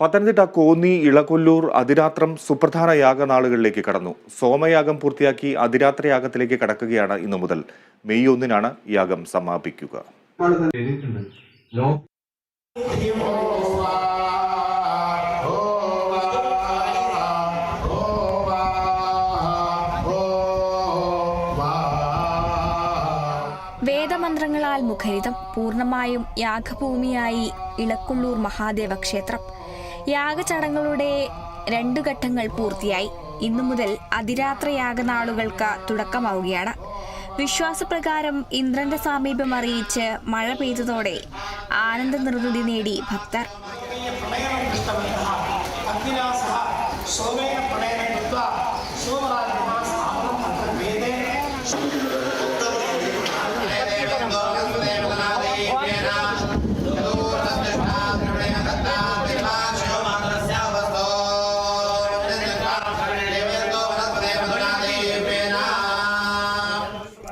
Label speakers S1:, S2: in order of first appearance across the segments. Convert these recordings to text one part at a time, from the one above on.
S1: പത്തനംതിട്ട കോന്നി ഇളകൊല്ലൂർ അതിരാത്രം സുപ്രധാന യാഗനാളുകളിലേക്ക് കടന്നു. സോമയാഗം പൂർത്തിയാക്കി അതിരാത്ര യാഗത്തിലേക്ക് കടക്കുകയാണ് ഇന്നു മുതൽ. മെയ് ഒന്നിനാണ് യാഗം സമാപിക്കുക.
S2: വേദമന്ത്രങ്ങളാൽ മുഖരിതം പൂർണമായും യാഗഭൂമിയായി ഇളക്കുള്ളൂർ മഹാദേവ ക്ഷേത്രം യാഗചടങ്ങുകളുടെ രണ്ട് ഘട്ടങ്ങൾ പൂർത്തിയായി. ഇന്നു മുതൽ അതിരാത്ര യാഗനാളുകൾക്ക് തുടക്കമാവുകയാണ്. വിശ്വാസപ്രകാരം ഇന്ദ്രന്റെ സാമീപ്യം അറിയിച്ച് മഴ പെയ്തതോടെ ആനന്ദ നിർവൃതി നേടി ഭക്തർ.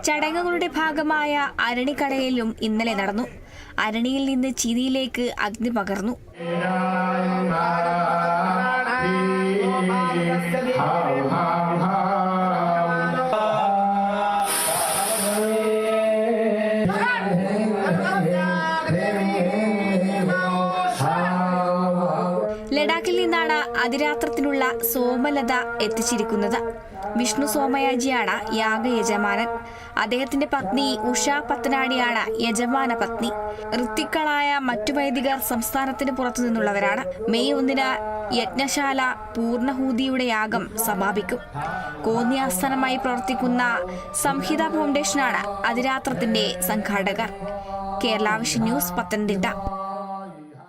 S2: ചടങ്ങുകളുടെ ഭാഗമായ അരണിക്കടയിലും ഇന്നലെ നടന്നു. അരണിയിൽ നിന്ന് ചിരിയിലേക്ക് അഗ്നി പകർന്നു. ലഡാക്കിൽ നിന്നാണ് അതിരാത്രത്തിനുള്ള സോമലത എത്തിച്ചിരിക്കുന്നത്. വിഷ്ണു സോമയാജിയാണ് യാഗ യജമാനൻ. അദ്ദേഹത്തിന്റെ പത്നി ഉഷ പത്തനാടിയാണ് യജമാന പത്നി. ഋത്തിക്കളായ മറ്റു വൈദികർ സംസ്ഥാനത്തിന് പുറത്തു നിന്നുള്ളവരാണ്. മെയ് ഒന്നിന് യജ്ഞശാല പൂർണഹൂതിയുടെ യാഗം സമാപിക്കും. കോന്നി ആസ്ഥാനമായി പ്രവർത്തിക്കുന്ന സംഹിത ഫൗണ്ടേഷനാണ് അതിരാത്രത്തിന്റെ സംഘാടകർ. Kerala vision news Pathanamthitta.